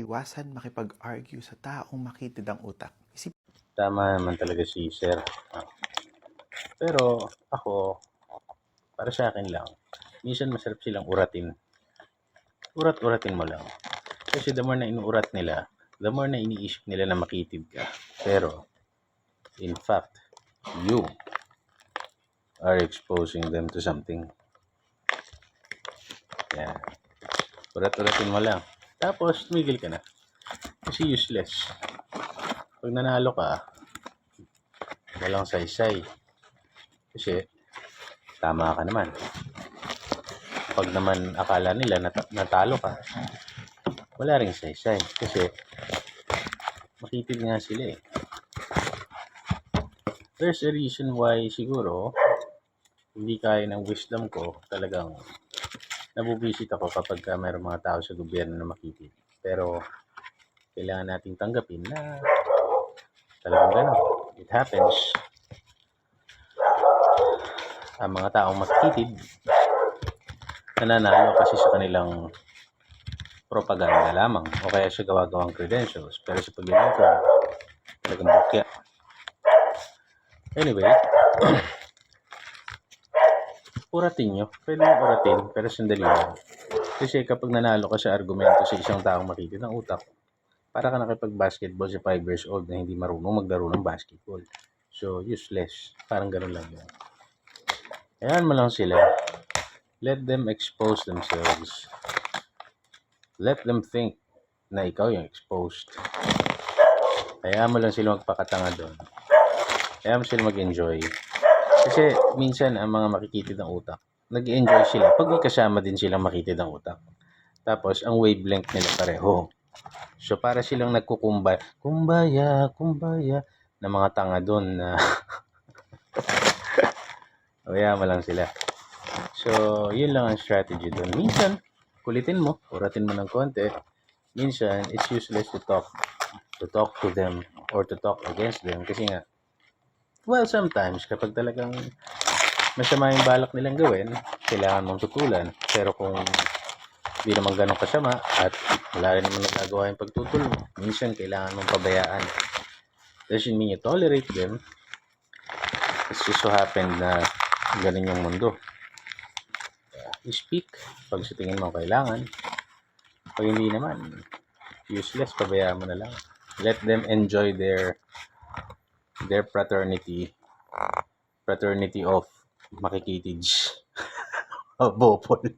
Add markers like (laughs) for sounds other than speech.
iwasan makipag-argue sa taong makitid ang utak. Isip Tama naman talaga si Sir. Ah. Pero ako, para sa akin lang, minsan masarap silang uratin. Urat-uratin mo lang. Kasi the more na inuurat nila, the more na iniisip nila na makitid ka. Pero, in fact, you are exposing them to something. Yan. Urat-uratin mo lang. Tapos, tumigil ka na. Kasi useless. Pag nanalo ka, walang saysay. Kasi, tama ka naman. Pag naman akala nila nat- natalo ka, wala ring saysay. Kasi, makitid nga sila eh. There's a reason why siguro, hindi kaya ng wisdom ko, talagang nabubisit ako kapag ka mayroong mga tao sa gobyerno na makitid. Pero, kailangan nating tanggapin na talagang gano'n. It happens. Ang mga taong makitid, nananalo kasi sa kanilang propaganda lamang o kaya sa gawa-gawang credentials. Pero sa ko, talagang bukya. Anyway, (clears throat) uratin nyo. Pwede mo uratin, pero sandali lang. Kasi kapag nanalo ka sa argumento sa isang taong makitid ng utak, para ka nakipag-basketball sa 5 years old na hindi marunong maglaro ng basketball. So, useless. Parang ganun lang yun. Ayan mo lang sila. Let them expose themselves. Let them think na ikaw yung exposed. Kaya mo lang sila magpakatanga doon. Kaya mo sila mag-enjoy. Kasi minsan ang mga makikitid ng utak, nag-enjoy sila pag may kasama din silang makitid ng utak. Tapos, ang wavelength nila pareho. So, para silang nagkukumbay, kumbaya, kumbaya, na mga tanga doon na (laughs) kaya mo lang sila. So, yun lang ang strategy doon. Minsan, kulitin mo, uratin mo ng konti. Minsan, it's useless to talk to talk to them or to talk against them kasi nga well, sometimes kapag talagang masama yung balak nilang gawin, kailangan mong tutulan. Pero kung hindi naman ganun kasama at wala rin naman nagagawa yung pagtutol mo, minsan kailangan mong pabayaan. Doesn't mean you tolerate them. It's just so happen na ganun yung mundo. You speak pag sa tingin mo kailangan. Pag hindi naman, useless, pabayaan mo na lang. Let them enjoy their their fraternity fraternity of makikitids (laughs) of Bopol.